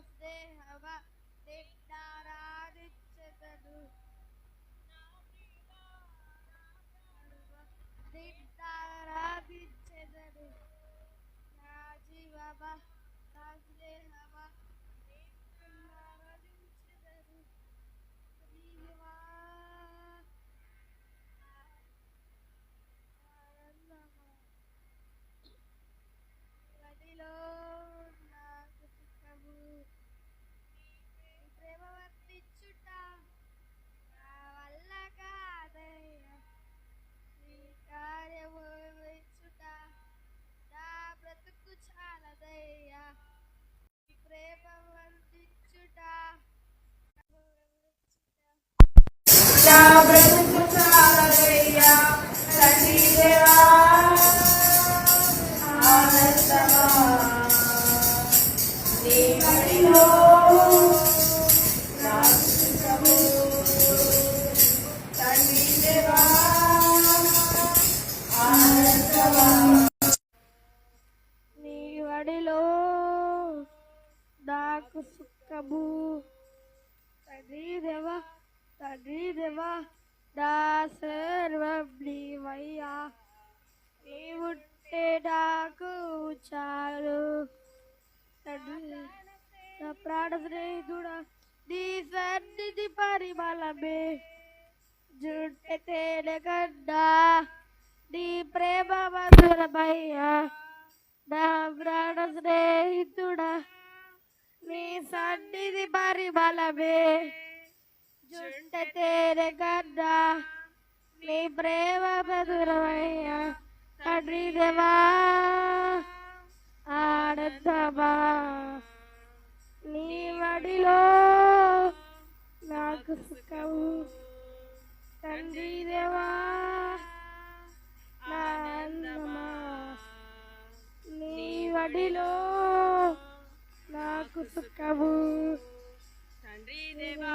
せはで నాకు సుఖము తండ్రి దేవా తండ్రి దేవా నీవుంటే నాకు చాలు. నా ప్రాణ స్నేహితుడా నీ సన్నిధి పరిమళమే. జుట్టే తేనె కన్నా నీ ప్రేమ మధురమయ్యా నా ప్రాణ స్నేహితుడా నీ సన్నిధి పరిమళమే. జుంట తేనె కన్నా నీ ప్రేమ మధురమయ్యా తండ్రి దేవా ఆనందమా. నీ వడిలో నాకు సుఖము తండ్రి దేవా ఆనందమా. నీ వడిలో నాకు సుఖము తండ్రి దేవా